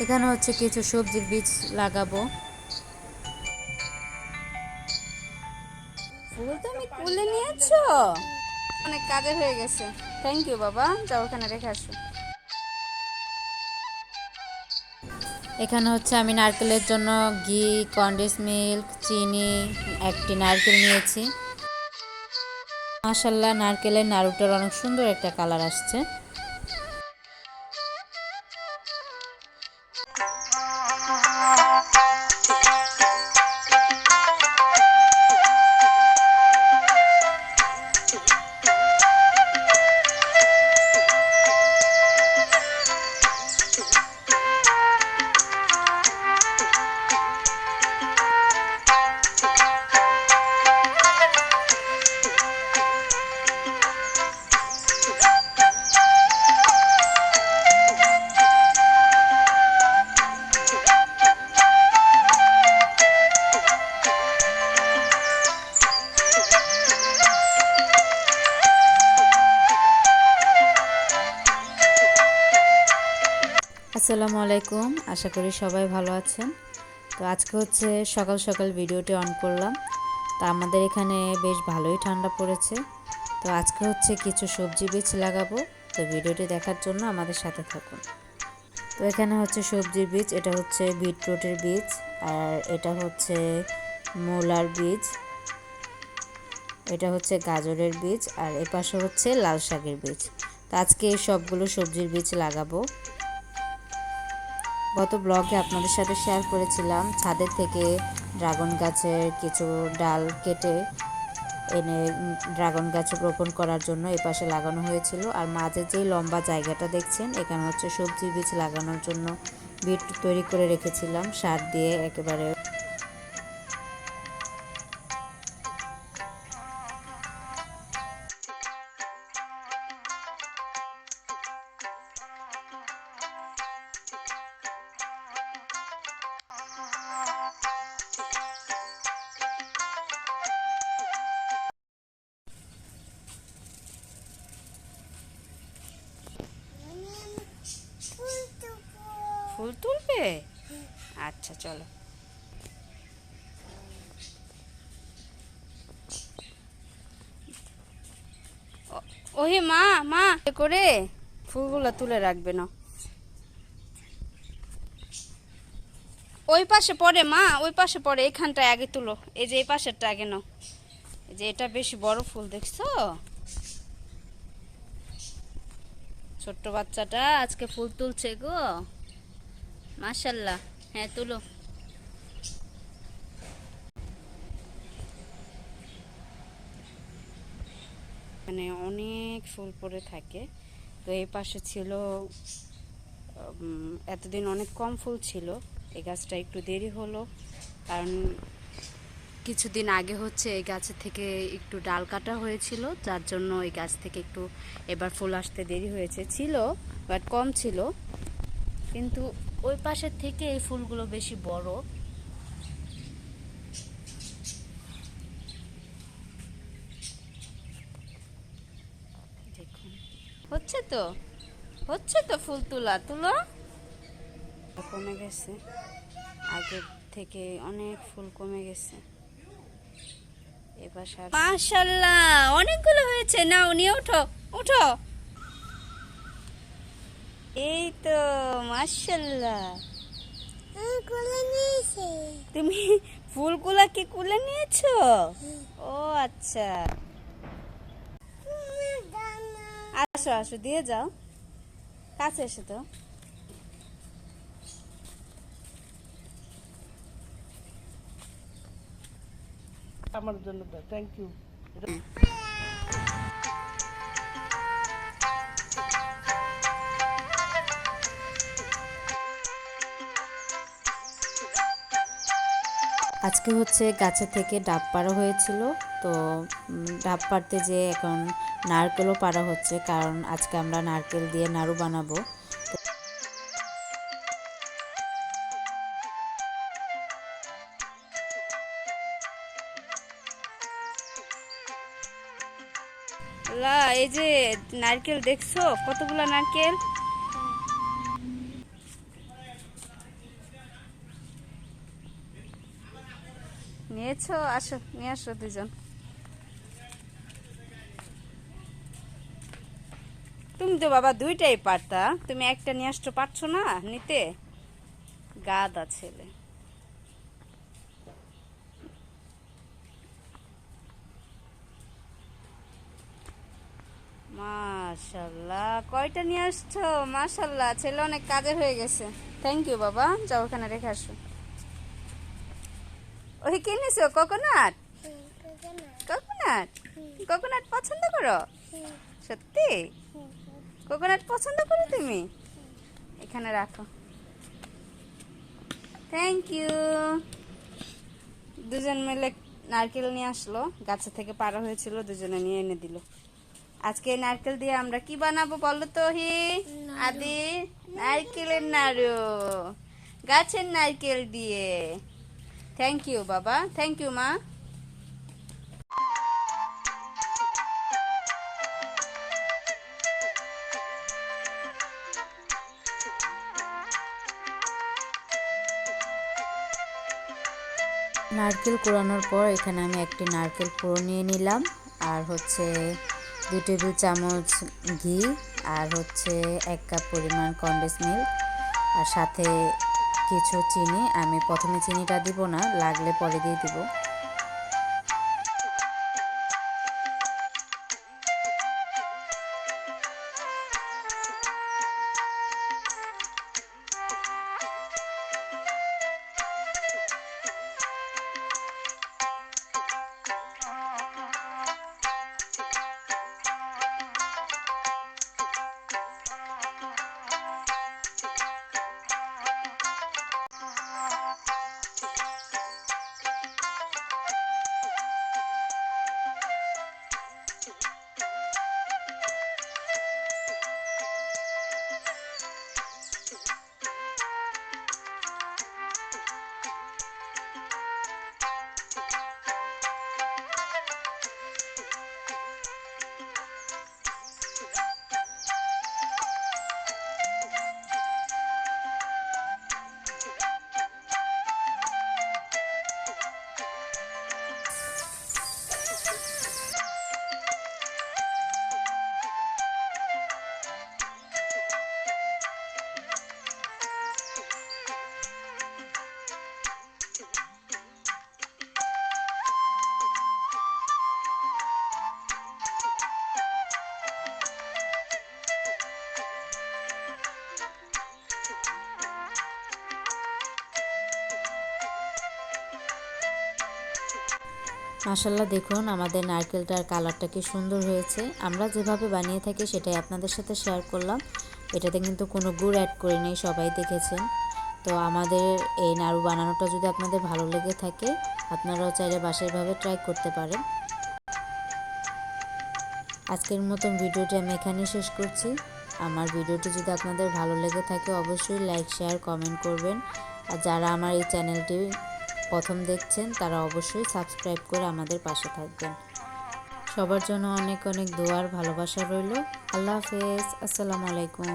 এখানে হচ্ছে কিছু সবজির বীজ লাগাবো। ফুল তুমি কুলে নিয়েছো? অনেক কাজের হয়ে গেছে। থ্যাংক ইউ বাবা। যাও ওখানে রেখে আসো। এখানে হচ্ছে আমি নারকেলের জন্য ঘি কন্ডেন্স মিল্ক চিনি একটি নারকেল নিয়েছি। মাশাল্লাহ নারকেলের নাড়ুটার অনেক সুন্দর একটা কালার আসছে। আসসালামু আলাইকুম। আশা করি সবাই ভালো আছেন। তো আজকে হচ্ছে সকাল সকাল ভিডিওটি অন করলাম। তা আমাদের এখানে বেশ ভালোই ঠান্ডা পড়েছে। তো আজকে হচ্ছে কিছু সবজি বীজ লাগাবো। তো ভিডিওটি দেখার জন্য আমাদের সাথে থাকুন। তো এখানে হচ্ছে সবজির বীজ, এটা হচ্ছে বিটরুটের বীজ আর এটা হচ্ছে মূলার বীজ। এটা হচ্ছে গাজরের বীজ আর এপাশে হচ্ছে লাল শাকের বীজ। তো আজকে এই সবগুলো সবজির বীজ লাগাবো। গত ব্লগে আপনাদের সাথে শেয়ার করেছিলাম, ছাদের থেকে ড্রাগন গাছের কিছু ডাল কেটে এনে ড্রাগন গাছ রোপণ করার জন্য এ পাশে লাগানো হয়েছিল। আর মাঝে যেই লম্বা জায়গাটা দেখছেন, এখানে হচ্ছে সবজি বীজ লাগানোর জন্য বিট তৈরি করে রেখেছিলাম। সার দিয়ে একেবারে ফুল তুলবে? আচ্ছা চলো। ওহে মা মা। করে ফুলগুলো তুলে রাখবে না। ওই পাশে পড়ে, মা, ওই পাশে পড়ে, এখানটায় আগে তুলো। এই যে এই পাশেরটা আগে নাও। এই যে এটা বেশি বড় ফুল, দেখছ? ছোট্ট বাচ্চাটা আজকে ফুল তুলছে গো। মাশাল্লাহ হ্যাঁ তুলো। মানে অনেক ফুল পড়ে থাকে। তো এই পাশে ছিল এতদিন অনেক কম ফুল ছিল। এই গাছটা একটু দেরি হলো। কারণ কিছুদিন আগে হচ্ছে এই গাছের থেকে একটু ডাল কাটা হয়েছিল। যার জন্য এই গাছ থেকে একটু এবার ফুল আসতে দেরি হয়েছে। ছিল, বাট কম ছিল। কিন্তু ওই পাশের থেকে এই ফুলগুলো বেশি বড়। হচ্ছে তো। হচ্ছে তো ফুল তোলা। তুলো। কমে গেছে। আগের থেকে অনেক ফুল কমে গেছে। এবার মাশাল্লাহ অনেকগুলো হয়েছে। না উনি ওঠো। ওঠো। এই তো মাশাল্লাহ তুমি ফুলগুলা কি কুলে নিয়েছো? ও আচ্ছা। আসো আসো দিয়ে যাও। কাছে এসে তো। আমার জন্য থ্যাংক ইউ আজকে হচ্ছে গাছে থেকে ডাব পাড়া হয়েছিল। তো ডাব পাড়তে যে এখন নারকেলও পাড়া হচ্ছে, কারণ আজকে আমরা নারকেল দিয়ে নাড়ু বানাবো। এই যে নারকেল দেখছ? কতগুলা নারকেল? নিয়েছো আসো নিয়ে আসো দুজন তুমি তো বাবা দুইটাই পারতা। তুমি একটা নিয়ে আসতে পারছ না নিতে? গাদা ছেলে। মাশাল্লাহ, কয়টা নিয়ে আসছো? মাশাল্লাহ, ছেলে অনেক কাজের হয়ে গেছে। থ্যাংক ইউ বাবা। যাও ওখানে রেখে আসো। ওই কিনেছো কোকোনাট কোকোনাট কোকোনাট পছন্দ করো? সত্যি? কোকোনাট পছন্দ করো তুমি? এখানে রাখো। থ্যাংক ইউ দুজন মিলে নারকেল নিয়ে আসলো। গাছে থেকে পাড়া হয়েছিল দুজনে নিয়ে এনে দিল। আজকে এই নারকেল দিয়ে আমরা কি বানাবো বলো তো হি? আদি? নারকেলের নাড়ু। গাছের নারকেল দিয়ে। থ্যাংক ইউ বাবা থ্যাংক ইউ মা নারকেল কোরানোর পর এখানে আমি একটি নারকেল পুরো নিয়ে নিলাম। আর হচ্ছে দুই টেবিল চামচ ঘি আর হচ্ছে এক কাপ পরিমাণ কন্ডেন্স মিল্ক আর সাথে কিছু চিনি আমি প্রথমে চিনিটা দিব না লাগলে পরে দিয়ে দিব। মাসাল্লাহ দেখুন আমাদের নারকেলটার কালারটা কি সুন্দর হয়েছে। আমরা যেভাবে বানিয়ে থাকি সেটাই আপনাদের সাথে শেয়ার করলাম। এটাতে কিন্তু কোনো গুড় অ্যাড করিনি সবাই দেখেছেন। তো আমাদের এই নাড়ু বানানোটা যদি আপনাদের ভালো লেগে থাকে, আপনারাও চাইলে বাসায় এভাবে ট্রাই করতে পারেন। আজকের মতন ভিডিওটি আমি এখানেই শেষ করছি। আমার ভিডিওটি যদি আপনাদের ভালো লেগে থাকে, অবশ্যই লাইক শেয়ার কমেন্ট করবেন। আর যারা আমার এই চ্যানেলটি প্রথম দেখছেন, তারা অবশ্যই সাবস্ক্রাইব করে আমাদের পাশে থাকবেন। সবার জন্য অনেক অনেক দোয়ার ভালোবাসা রইল। আল্লাহ হাফেজ। আসসালামু আলাইকুম।